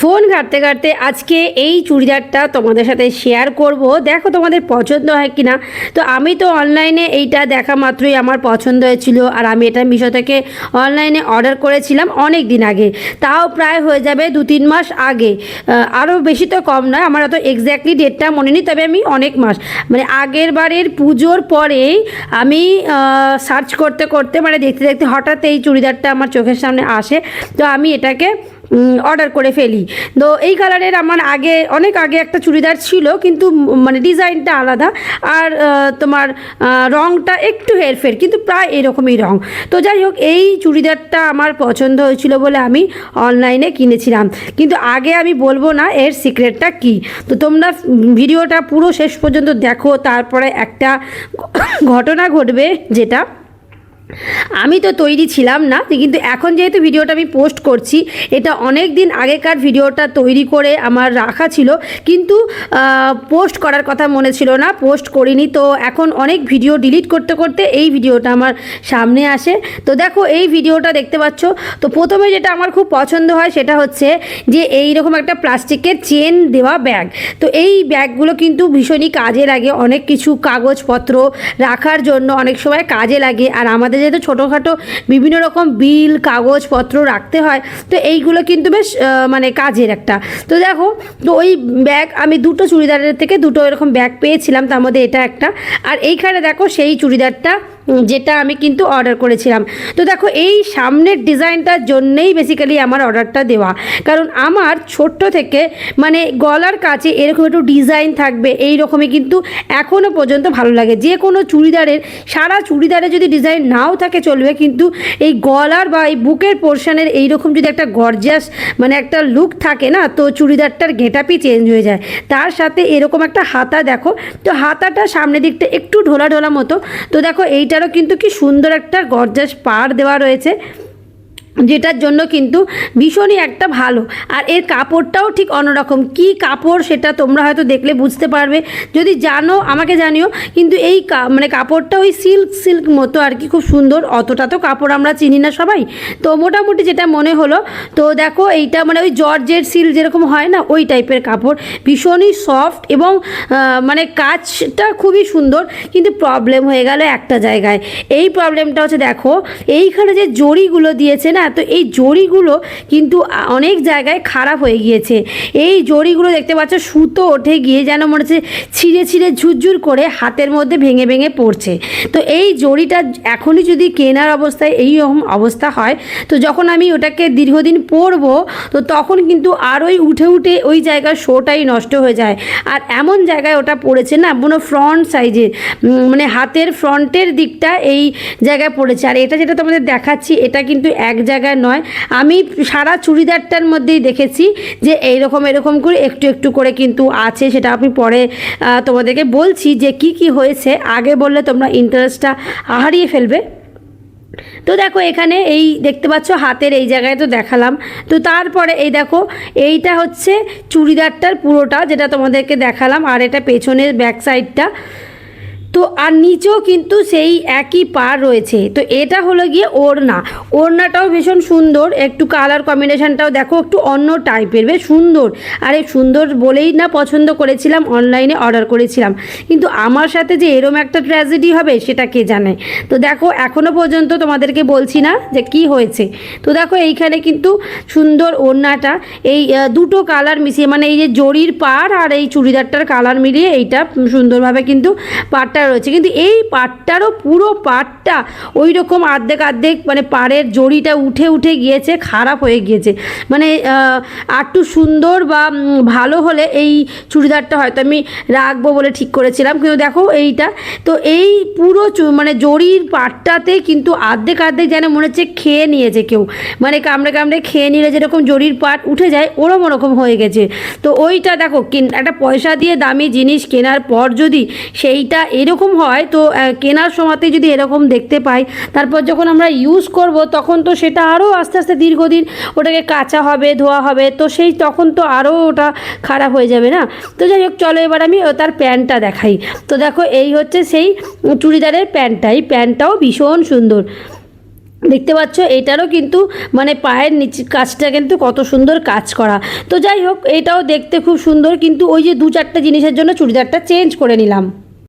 Phone ঘাটতে ঘাটতে আজকে এই চুড়িদারটা তোমাদের সাথে শেয়ার করব। দেখো তোমাদের পছন্দ হয় কি না তো আমি তো অনলাইনে এইটা দেখা মাত্রই আমার পছন্দ হয়েছিল আর আমি এটা মিশো থেকে অনলাইনে অর্ডার করেছিলাম অনেক দিন আগে। তাও প্রায় হয়ে যাবে দু তিন মাস আগে। আরও বেশি তো কম নয়, আমার অত এক্স্যাক্টলি ডেটটা মনে নেই, তবে আমি অনেক মাস। মানে আগের বারের পুজোর পরেই আমি সার্চ করতে করতে মানে দেখতে দেখতে হঠাৎ এই চুড়িদারটা আমার চোখের সামনে আসে। তো আমি এটাকে অর্ডার করে ফেলি। তো এই কালারের আমার আগে, অনেক আগে একটা চুড়িদার ছিল, কিন্তু মানে ডিজাইনটা আলাদা। আর তোমার রঙটা একটু হেরফের, কিন্তু প্রায় এরকমই রঙ তো যাই হোক, এই চুড়িদারটা আমার পছন্দ হয়েছিল বলে আমি অনলাইনে কিনেছিলাম। কিন্তু আগে আমি বলব না, এর সিক্রেটটা কি? তো তোমরা ভিডিওটা পুরো শেষ পর্যন্ত দেখো, তারপরে একটা ঘটনা ঘটবে, যেটা আমি তো তৈরি ছিলাম না, কিন্তু এখন যেহেতু ভিডিওটা আমি পোস্ট করছি, এটা অনেক দিন আগেকার ভিডিওটা তৈরি করে আমার রাখা ছিল, কিন্তু পোস্ট করার কথা মনে ছিল না, পোস্ট করিনি, তো এখন অনেক ভিডিও ডিলিট করতে করতে এই ভিডিওটা আমার সামনে আসে। তো দেখো, এই ভিডিওটা দেখতে পাচ্ছ, তো প্রথমে যেটা আমার খুব পছন্দ হয় সেটা হচ্ছে যে এই রকম একটা প্লাস্টিকের চেন দেওয়া ব্যাগ। তো এই ব্যাগগুলো কিন্তু ভীষণই কাজে লাগে, অনেক কিছু কাগজপত্র রাখার জন্য অনেক সময় কাজে লাগে, আর আমাদের যেহেতু ছোটোখাটো বিভিন্ন রকম বিল, কাগজপত্র রাখতে হয়, তো এইগুলো কিন্তু বেশ মানে কাজের একটা। তো দেখো, তো ওই ব্যাগ, আমি দুটো চুড়িদারের থেকে দুটো এরকম ব্যাগ পেয়েছিলাম, তার মধ্যে এটা একটা। আর এইখানে দেখো, সেই চুড়িদারটা যেটা আমি কিন্তু অর্ডার করেছিলাম। তো দেখো, এই সামনের ডিজাইনটার জন্যেই বেসিক্যালি আমার অর্ডারটা দেওয়া। কারণ আমার ছোট্ট থেকে মানে গলার কাছে এরকম একটু ডিজাইন থাকবে এই রকমই কিন্তু এখনও পর্যন্ত ভালো লাগে। যে কোনো চুড়িদারের, সারা চুড়িদারে যদি ডিজাইন নাও থাকে, চলবে কিন্তু এই গলার বা এই বুকের পোর্শনের এইরকম যদি একটা গর্জাস মানে একটা লুক থাকে না, তো চুড়িদারটার গেটাপই চেঞ্জ হয়ে যায়। তার সাথে এরকম একটা হাতা দেখো, তো হাতাটা সামনের দিকটা একটু ঢোলা ঢোলা মতো। তো দেখো এইটারও কিন্তু কি সুন্দর একটা গর্জাস পাড় দেওয়া রয়েছে। যেটার জন্য কিন্তু ভীষণই একটা ভালো। আর এর কাপড়টাও ঠিক অন্যরকম। কি কাপড় সেটা তোমরা হয়তো দেখলে বুঝতে পারবে। যদি জানো, আমাকে জানিও। কিন্তু এই মানে কাপড়টা ওই সিল্ক সিল্ক মতো আর কি, খুব সুন্দর। অতটা তো কাপড় আমরা চিনি না সবাই। তো মোটামুটি যেটা মনে হলো, তো দেখো এইটা মানে ওই জর্জের সিল্ক যেরকম হয় না, ওই টাইপের কাপড়। ভীষণই সফট এবং মানে কাজটা খুবই সুন্দর। কিন্তু প্রবলেম হয়ে গেল একটা জায়গায়। এই প্রবলেমটা হচ্ছে, দেখো, এইখানে যে জড়িগুলো দিয়েছে না তো এই জড়িগুলো কিন্তু অনেক জায়গায় খারাপ হয়ে গিয়েছে। এই জড়িগুলো দেখতে পাচ্ছ, সুতো ওঠে গিয়ে যেন মনে হচ্ছে ছিঁড়ে ছিঁড়ে ঝুরঝুর করে হাতের মধ্যে ভেঙে ভেঙে পড়ছে। তো এই জড়িটা এখনই যদি কেনার অবস্থায় এই রকম অবস্থা হয়, তো যখন আমি ওটাকে দীর্ঘদিন পরবো, তো তখন কিন্তু আরোই উঠে উঠে ওই জায়গার শোটাই নষ্ট হয়ে যায়। আর এমন জায়গায় ওটা পড়েছে না কোনো ফ্রন্ট সাইজে মানে হাতের ফ্রন্টের দিকটা এই জায়গায় পড়েছে। আর এটা যেটা তোমাদের দেখাচ্ছি, এটা কিন্তু এক জায়গায় নয়। আমি সারা চুড়িদারটার মধ্যেই দেখেছি যে এইরকম, এরকম করে একটু একটু করে কিন্তু আছে। সেটা আমি পরে তোমাদেরকে বলছি যে কি কি হয়েছে। আগে বললে তোমরা ইন্টারেস্টটা হারিয়ে ফেলবে। তো দেখো, এখানে এই দেখতে পাচ্ছ, হাতের এই জায়গায় তো দেখালাম। তো তারপরে এই দেখো, এইটা হচ্ছে চুড়িদারটার পুরোটা যেটা তোমাদেরকে দেখালাম। আর এটা পেছনের ব্যাক সাইডটা তো আর নিচেও কিন্তু সেই একই পার রয়েছে। তো এটা হলো গিয়ে ওড়না। ওড়নাটাও ভীষণ সুন্দর। একটু কালার কম্বিনেশানটাও দেখো, একটু অন্য টাইপের বেশ সুন্দর। আর সুন্দর বলেই না পছন্দ করেছিলাম অনলাইনে অর্ডার করেছিলাম। কিন্তু আমার সাথে যে এরম একটা ট্র্যাজেডি হবে, সেটা কে জানে? তো দেখো এখনও পর্যন্ত তোমাদেরকে বলছি না যে কি হয়েছে। তো দেখো, এইখানে কিন্তু সুন্দর ওড়নাটা। এই দুটো কালার মিশিয়ে মানে এই যে জরির পাড় আর এই চুড়িদারটার কালার মিলিয়ে এইটা সুন্দরভাবে কিন্তু পাড়টা রয়েছে। কিন্তু এই পাড়টারও পুরো পাড়টা ওই রকম আর্ধেক আর্ধেক মানে পাড়ের জড়িটা উঠে উঠে গিয়েছে, খারাপ হয়ে গিয়েছে। মানে আরটু সুন্দর বা ভালো হলে এই চুড়িদারটা হয়তো আমি রাখব বলে ঠিক করেছিলাম। কিন্তু দেখো এইটা, তো এই পুরো মানে জরির পাটটাতে কিন্তু আর্ধেক আর্ধেক যেন মনে হচ্ছে খেয়ে নিয়েছে কেউ। মানে কামড়ে কামড়ে খেয়ে নিলে যেরকম জরির পাট উঠে যায়, ওরম ওরকম হয়ে গেছে। তো ওইটা দেখো একটা পয়সা দিয়ে দামি জিনিস কেনার পর যদি সেইটা এরকম হয়, তো কেনার সময়তে যদি এরকম দেখতে পাই, তারপর যখন আমরা ইউজ করব, তখন তো সেটা আরও আস্তে আস্তে দীর্ঘদিন ওটাকে কাঁচা হবে, ধোয়া হবে, তো সেই তখন তো আরও ওটা খারাপ হয়ে যাবে না? তো যাই হোক, চলো এবার আমি তার প্যান্টটা দেখাই। তো দেখো, এই হচ্ছে সেই চুড়িদারের প্যান্টটা, এই প্যান্টটাও ভীষণ সুন্দর। দেখতে পাচ্ছ, এটারও কিন্তু মানে পায়ের নিচে কাজটা কিন্তু কত সুন্দর কাজ করা। তো যাই হোক, এটাও দেখতে খুব সুন্দর, কিন্তু ওই যে দু চারটে জিনিসের জন্য চুড়িদারটা চেঞ্জ করে নিলাম।